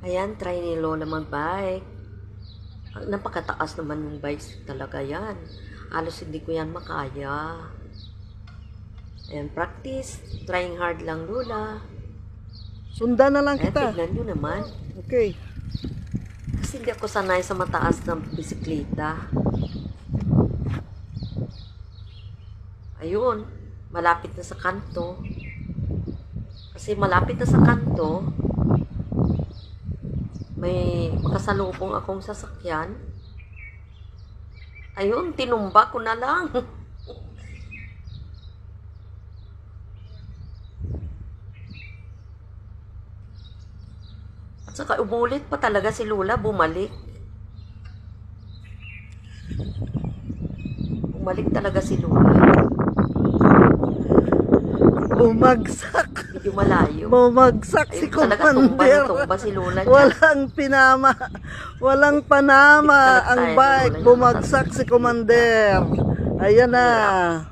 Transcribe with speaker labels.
Speaker 1: Ayan, try ni Lola mag-bike. Ah, Napakataas naman yung bikes talaga yan. Halos hindi ko yan makaya. Ayan, practice. Trying hard lang, Lola.
Speaker 2: Sundan na lang
Speaker 1: Ayan,
Speaker 2: kita.
Speaker 1: tignan nyo naman.
Speaker 2: Okay.
Speaker 1: Kasi hindi ako sanay sa mataas ng bisikleta. Ayun, malapit na sa kanto. Kasi malapit na sa kanto, may makasalubong akong sasakyan. Ayun, tinumba ko na lang. At saka umulit pa talaga si Lula, bumalik. Bumalik talaga si Lula.
Speaker 2: Bumagsak.
Speaker 1: Medyo malayo.
Speaker 2: Bumagsak si Commander.
Speaker 1: tumba si Lula dyan.
Speaker 2: Walang pinama. Walang panama ang bike. Bumagsak si Commander. Ayan na.